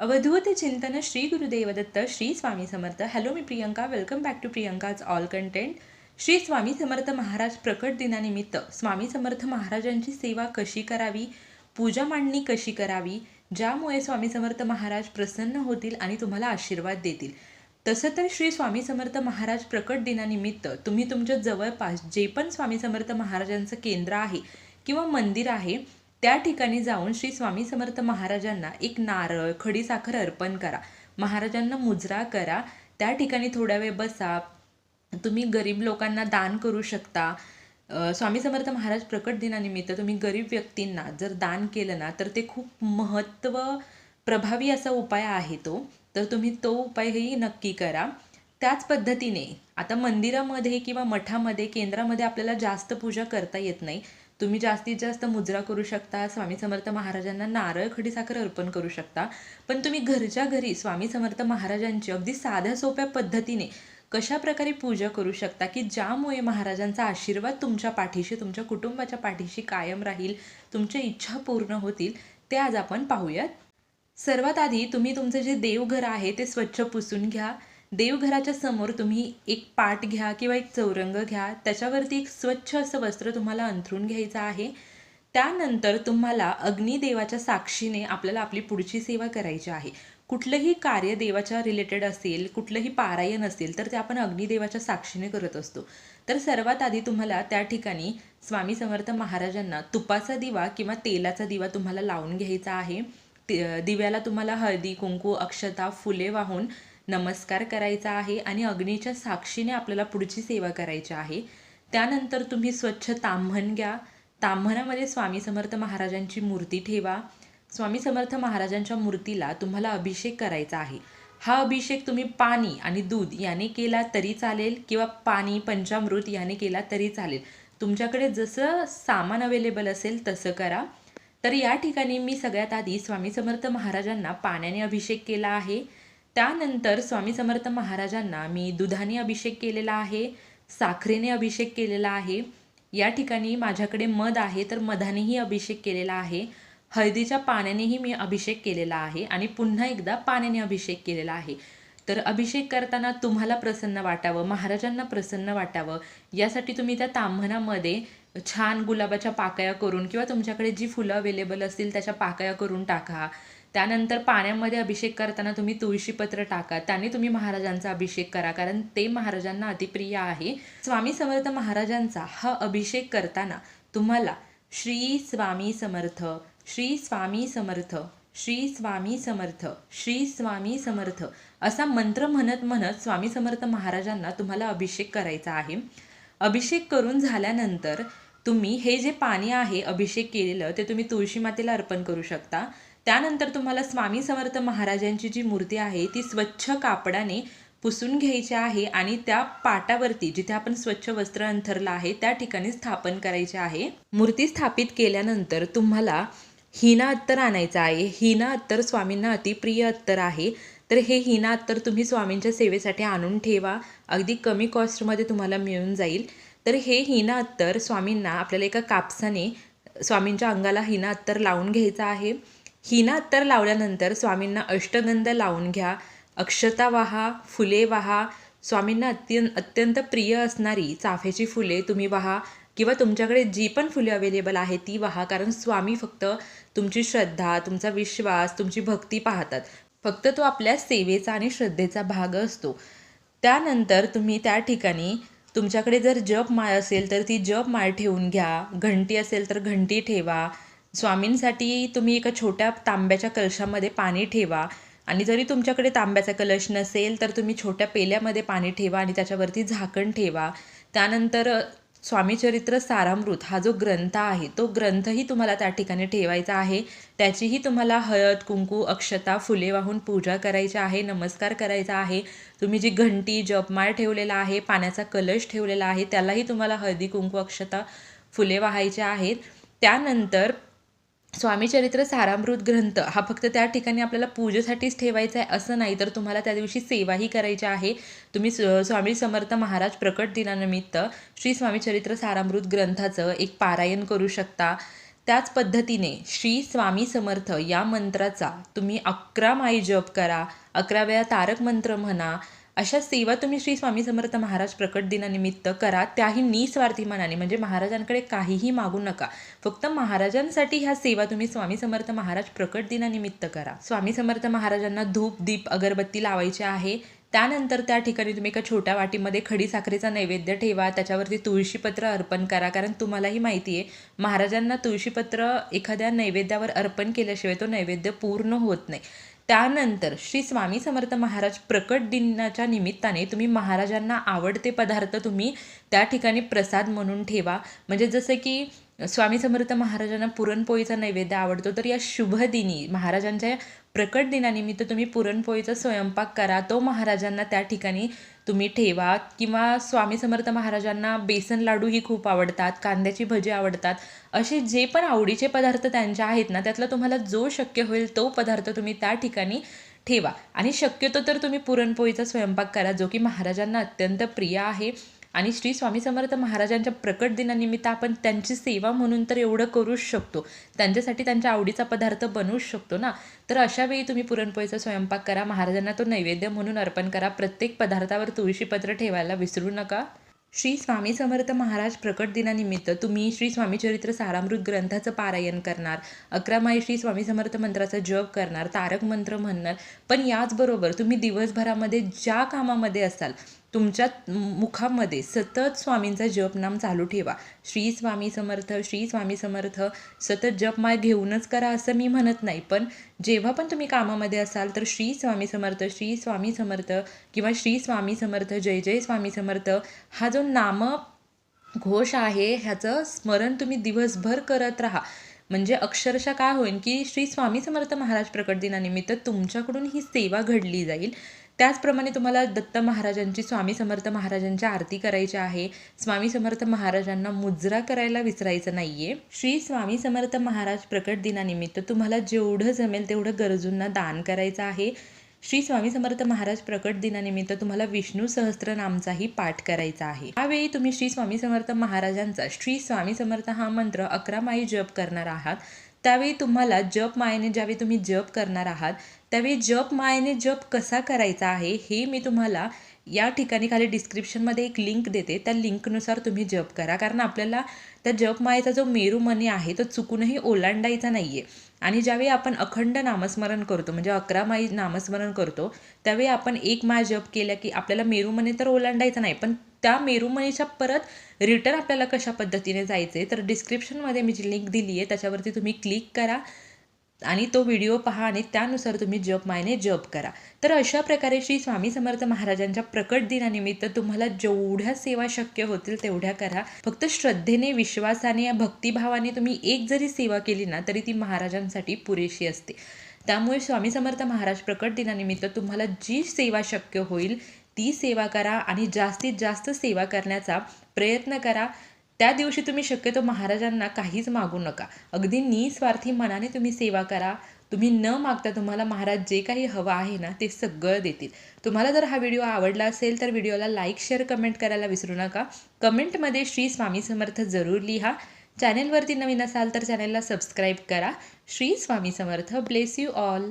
अवधूत चिंतन Shri Gurudev Datta Shri Swami Samarth. Hello me Priyanka. Welcome back to Priyanka's all content Shri Swami Samarth Maharaj प्रकट दिनानिमित्त स्वामी समर्थ महाराजांची सेवा कशी करावी? पूजा मांडणी कशी करावी? ज्यामुळे स्वामी समर्थ महाराज प्रसन्न होतील आणि तुम्हाला आशीर्वाद देतील. तसं तर श्री स्वामी समर्थ महाराज प्रकट दिनानिमित्त तुम्ही तुमच्या जवळपास जे पण स्वामी समर्थ महाराजांचं केंद्र आहे किंवा मंदिर आहे त्या ठिकाणी जाऊन श्री स्वामी समर्थ महाराजांना एक नारळ खडीसाखर अर्पण करा. महाराजांना मुजरा करा. त्या ठिकाणी थोड्या वेळ बसा. तुम्ही गरीब लोकांना दान करू शकता. स्वामी समर्थ महाराज प्रकट दिनानिमित्त तुम्ही गरीब व्यक्तींना जर दान केलं ना तर ते खूप महत्त्व प्रभावी असा उपाय आहे तो. तर तुम्ही तो उपायही नक्की करा. त्याच पद्धतीने आता मंदिरामध्ये किंवा मठामध्ये केंद्रामध्ये आपल्याला जास्त पूजा करता येत नाही. तुम्ही जास्तीत जास्त मुजरा करू शकता स्वामी समर्थ महाराजांना नारळ खडीसाखर अर्पण करू शकता. पण तुम्ही घरच्या घरी स्वामी समर्थ महाराजांची अगदी साध्या सोप्या पद्धतीने कशा प्रकारे पूजा करू शकता? की ज्यामुळे महाराजांचा आशीर्वाद तुमच्या पाठीशी तुमच्या कुटुंबाच्या पाठीशी कायम राहील तुमच्या इच्छा पूर्ण होतील ते आज आपण पाहूयात. सर्वात आधी तुम्ही तुमचं जे देवघर आहे ते स्वच्छ पुसून घ्या. देवघराच्या समोर तुम्ही एक पाट घ्या किंवा एक चौरंग घ्या. त्याच्यावरती एक स्वच्छ असं वस्त्र तुम्हाला अंथरून घ्यायचं आहे. त्यानंतर तुम्हाला अग्निदेवाच्या साक्षीने आपल्याला आपली पुढची सेवा करायची आहे. कुठलंही कार्य देवाच्या रिलेटेड असेल कुठलंही पारायण असेल तर ते आपण अग्निदेवाच्या साक्षीने करत असतो. तर सर्वात आधी तुम्हाला त्या ठिकाणी स्वामी समर्थ महाराजांना तुपाचा दिवा किंवा तेलाचा दिवा तुम्हाला लावून घ्यायचा आहे. ते- दिव्याला तुम्हाला हळदी कुंकू अक्षता फुले वाहून नमस्कार करायचा आहे आणि अग्नीच्या साक्षीने आपल्याला पुढची सेवा करायची आहे. त्यानंतर तुम्ही स्वच्छ ताम्हण घ्या. ताम्हणामध्ये स्वामी समर्थ महाराजांची मूर्ती ठेवा. स्वामी समर्थ महाराजांच्या मूर्तीला तुम्हाला अभिषेक करायचा आहे. हा अभिषेक तुम्ही पाणी आणि दूध याने केला तरी चालेल किंवा पाणी पंचामृत याने केला तरी चालेल. तुमच्याकडे जसं सामान अवेलेबल असेल तसं करा. तर या ठिकाणी मी सगळ्यात आधी स्वामी समर्थ महाराजांना पाण्याने अभिषेक केला आहे. त्यानंतर स्वामी समर्थ महाराजांना मी दुधाने अभिषेक केलेला आहे साखरेने अभिषेक केलेला आहे. या ठिकाणी माझ्याकडे मध आहे तर मधानेही अभिषेक केलेला आहे. हळदीच्या पाण्यानेही मी अभिषेक केलेला आहे आणि पुन्हा एकदा पाण्याने अभिषेक केलेला आहे. तर अभिषेक करताना तुम्हाला प्रसन्न वाटावं महाराजांना प्रसन्न वाटावं. यासाठी तुम्ही त्या ताम्हणामध्ये छान गुलाबाच्या पाकळ्या करून किंवा तुमच्याकडे जी फुलं अवेलेबल असतील त्याच्या पाकळ्या करून टाका. त्यानंतर पाण्यामध्ये अभिषेक करताना तुम्ही तुळशीपत्र टाका. त्याने तुम्ही महाराजांचा अभिषेक करा. कारण ते महाराजांना अतिप्रिय आहे. स्वामी समर्थ महाराजांचा हा अभिषेक करताना तुम्हाला श्री स्वामी समर्थ श्री स्वामी समर्थ श्री स्वामी समर्थ श्री स्वामी समर्थ असा मंत्र म्हणत म्हणत स्वामी समर्थ महाराजांना तुम्हाला अभिषेक करायचा आहे. अभिषेक करून झाल्यानंतर तुम्ही हे जे पाणी आहे अभिषेक केलेलं ते तुम्ही तुळशी मातेला अर्पण करू शकता. त्यानंतर तुम्हाला स्वामी समर्थ महाराजांची जी मूर्ती आहे ती स्वच्छ कापडाने पुसून घ्यायची आहे आणि त्या पाटावरती जिथे आपण स्वच्छ वस्त्र अंथरलं आहे त्या ठिकाणी स्थापन करायचे आहे. मूर्ती स्थापित केल्यानंतर तुम्हाला हिना अत्तर आणायचं आहे. हिना अत्तर स्वामींना अतिप्रिय अत्तर आहे. तर हे हिना अत्तर तुम्ही स्वामींच्या सेवेसाठी आणून ठेवा. अगदी कमी कॉस्टमध्ये तुम्हाला मिळून जाईल. तर हे हिना अत्तर स्वामींना आपल्याला एका कापसाने स्वामींच्या अंगाला हिना अत्तर लावून घ्यायचं आहे. हिना अत्तर लावल्यानंतर स्वामींना अष्टगंध लावून घ्या अक्षता वाहा फुले वाहा. स्वामींना अत्यंत अत्यंत प्रिय असणारी चाफ्याची फुले तुम्ही वाहा किंवा तुमच्याकडे जी पण फुले अवेलेबल आहे ती वाहा कारण स्वामी फक्त तुमची श्रद्धा तुमचा विश्वास तुमची भक्ती पाहतात. फक्त तो आपल्या सेवेचा आणि श्रद्धेचा भाग असतो. त्यानंतर तुम्ही त्या ठिकाणी तुमच्याकडे जर जप माळ असेल तर ती जप माळ ठेवून घ्या. घंटी असेल तर घंटी ठेवा. स्वामींसाठी तुम्ही एका छोट्या तांब्याच्या कलशामध्ये पाणी ठेवा. आणि जरी तुमच्याकडे तांब्याचा कलश नसेल तर तुम्ही छोट्या पेल्यामध्ये पाणी ठेवा आणि त्याच्यावरती झाकण ठेवा. त्यानंतर स्वामीचरित्र सारामृत हा जो ग्रंथ आहे तो ग्रंथही तुम्हाला त्या ठिकाणी ठेवायचा आहे. त्याचीही तुम्हाला हळद कुंकू अक्षता फुले वाहून पूजा करायची आहे नमस्कार करायचा आहे. तुम्ही जी घंटी जपमाळ ठेवलेला आहे पाण्याचा कलश ठेवलेला आहे त्यालाही तुम्हाला हळदी कुंकू अक्षता फुले वाहायचे आहेत. त्यानंतर स्वामीचरित्र सारामृत ग्रंथ हा फक्त त्या ठिकाणी आपल्याला पूजेसाठीच ठेवायचा आहे असं नाही. तर तुम्हाला त्या दिवशी सेवाही करायची आहे. तुम्ही स्वामी समर्थ महाराज प्रकट दिनानिमित्त श्री स्वामीचरित्र सारामृत ग्रंथाचं एक पारायण करू शकता. त्याच पद्धतीने श्री स्वामी समर्थ या मंत्राचा तुम्ही अकरा माई जप करा. अकरा वेळा तारक मंत्र म्हणा अशा सेवा तुम्ही श्री स्वामी समर्थ महाराज प्रकट दिनानिमित्त करा. त्याही निस्वार्थी मनाने म्हणजे महाराजांकडे काहीही मागू नका. फक्त महाराजांसाठी ह्या सेवा तुम्ही स्वामी समर्थ महाराज प्रकट दिनानिमित्त करा. स्वामी समर्थ महाराजांना धूप दीप अगरबत्ती लावायची आहे. त्यानंतर त्या ठिकाणी तुम्ही एका छोट्या वाटीमध्ये खडी साखरेचा नैवेद्य ठेवा. त्याच्यावरती तुळशीपत्र अर्पण करा कारण तुम्हालाही माहिती आहे महाराजांना तुळशीपत्र एखाद्या नैवेद्यावर अर्पण केल्याशिवाय तो नैवेद्य पूर्ण होत नाही. त्यानंतर श्री स्वामी समर्थ महाराज प्रकट दिनाच्या निमित्ताने तुम्ही महाराजांना आवडते पदार्थ तुम्ही त्या ठिकाणी प्रसाद म्हणून ठेवा. म्हणजे जसं की स्वामी समर्थ महाराजांना पुरणपोळीचा नैवेद्य आवडतो तर या शुभदिनी महाराजांच्या प्रकट दिनानिमित्त तुम्ही पुरणपोळीचा स्वयंपाक करा. तो महाराजांना त्या ठिकाणी तुम्ही ठेवा. किंवा स्वामी समर्थ महाराजांना बेसन लाडूही खूप आवडतात कांद्याची भजी आवडतात. असे जे पण आवडीचे पदार्थ त्यांच्या आहेत ना त्यातला तुम्हाला जो शक्य होईल तो पदार्थ तुम्ही त्या ठिकाणी ठेवा. आणि शक्यतो तर तुम्ही पुरणपोळीचा स्वयंपाक करा जो की महाराजांना अत्यंत प्रिय आहे. आणि श्री स्वामी समर्थ महाराजांच्या प्रकट दिनानिमित्त आपण त्यांची सेवा म्हणून तर एवढं करूच शकतो. त्यांच्यासाठी त्यांच्या आवडीचा पदार्थ बनवूच शकतो ना? तर अशा वेळी तुम्ही पुरणपोळीचा स्वयंपाक करा. महाराजांना तो नैवेद्य म्हणून अर्पण करा. प्रत्येक पदार्थावर तुळशीपत्र ठेवायला विसरू नका. श्री स्वामी समर्थ महाराज प्रकट दिनानिमित्त तुम्ही श्री स्वामी चरित्र सारामृत ग्रंथाचं पारायण करणार. अकरा माई श्री स्वामी समर्थ मंत्राचा जप करणार. तारक मंत्र म्हणणार. पण याचबरोबर तुम्ही दिवसभरामध्ये ज्या कामामध्ये असाल तुमच्या मुखामध्ये सतत स्वामींचा जपनाम चालू ठेवा. श्री स्वामी समर्थ श्री स्वामी समर्थ सतत जपमाळ घेऊनच करा असं मी म्हणत नाही. पण जेव्हा पण तुम्ही कामामध्ये असाल तर श्री स्वामी समर्थ श्री स्वामी समर्थ किंवा श्री स्वामी समर्थ जय जय स्वामी समर्थ हा जो नाम घोष आहे ह्याचं स्मरण तुम्ही दिवसभर करत राहा. म्हणजे अक्षरशः काय होईल की श्री स्वामी समर्थ महाराज प्रकट दिनानिमित्त तुमच्याकडून ही सेवा घडली जाईल. त्याचप्रमाणे तुम्हाला दत्त महाराजांची स्वामी समर्थ महाराजांची आरती करायची आहे. स्वामी समर्थ महाराजांना मुजरा करायला विसरायचं नाहीये. श्री स्वामी समर्थ महाराज प्रकट दिनानिमित्त तुम्हाला जेवढं जमेल तेवढं गरजूंना दान करायचं आहे. श्री स्वामी समर्थ महाराज प्रकट दिनानिमित्त तुम्हाला विष्णू सहस्त्रनामचाही पाठ करायचा आहे. यावेळी तुम्ही श्री स्वामी समर्थ महाराजांचा श्री स्वामी समर्थ हा मंत्र अकरा माई जप करणार आहात. त्यावेळी तुम्हाला जप मायेने ज्यावेळी तुम्ही जप करणार आहात त्यावेळी जप मायेने जप कसा करायचा आहे हे मी तुम्हाला या ठिकाणी खाली डिस्क्रिप्शनमध्ये एक लिंक देते. त्या लिंकनुसार तुम्ही जप करा. कारण आपल्याला त्या जप मायेचा जो मेरूमनी आहे तो चुकूनही ओलांडायचा नाही आहे आणि ज्यावेळी आपण अखंड नामस्मरण करतो म्हणजे अकरा माई नामस्मरण करतो त्यावेळी आपण एक माय जप केल्या की आपल्याला मेरुमने तर ओलांडायचा नाही पण त्या मेरुमणीच्या परत रिटर्न आपल्याला कशा पद्धतीने जायचे तर डिस्क्रिप्शनमध्ये मी जी लिंक दिली आहे त्याच्यावरती तुम्ही क्लिक करा आणि तो व्हिडिओ पहा आणि त्यानुसार तुम्ही जप मायने जप करा. तर अशा प्रकारे श्री स्वामी समर्थ महाराजांच्या प्रकट दिनानिमित्त तुम्हाला जेवढ्या सेवा शक्य होतील तेवढ्या करा. फक्त श्रद्धेने विश्वासाने भक्तिभावाने तुम्ही एक जरी सेवा केली ना तरी ती महाराजांसाठी पुरेशी असते. त्यामुळे स्वामी समर्थ महाराज प्रकट दिनानिमित्त तुम्हाला जी सेवा शक्य होईल ती सेवा करा आणि जास्तीत जास्त सेवा करण्याचा प्रयत्न करा. त्या दिवशी तुम्ही शक्यतो महाराजांना काहीच मागू नका. अगदी निस्वार्थी मनाने तुम्ही सेवा करा. तुम्ही न मागता तुम्हाला महाराज जे काही हवं आहे ना ते सगळं देतील. तुम्हाला जर हा व्हिडिओ आवडला असेल तर व्हिडिओला लाईक शेअर कमेंट करायला विसरू नका. कमेंटमध्ये श्री स्वामी समर्थ जरूर लिहा. चॅनेलवरती नवीन असाल तर चॅनेलला सबस्क्राईब करा. Shri Swami Samarth bless you all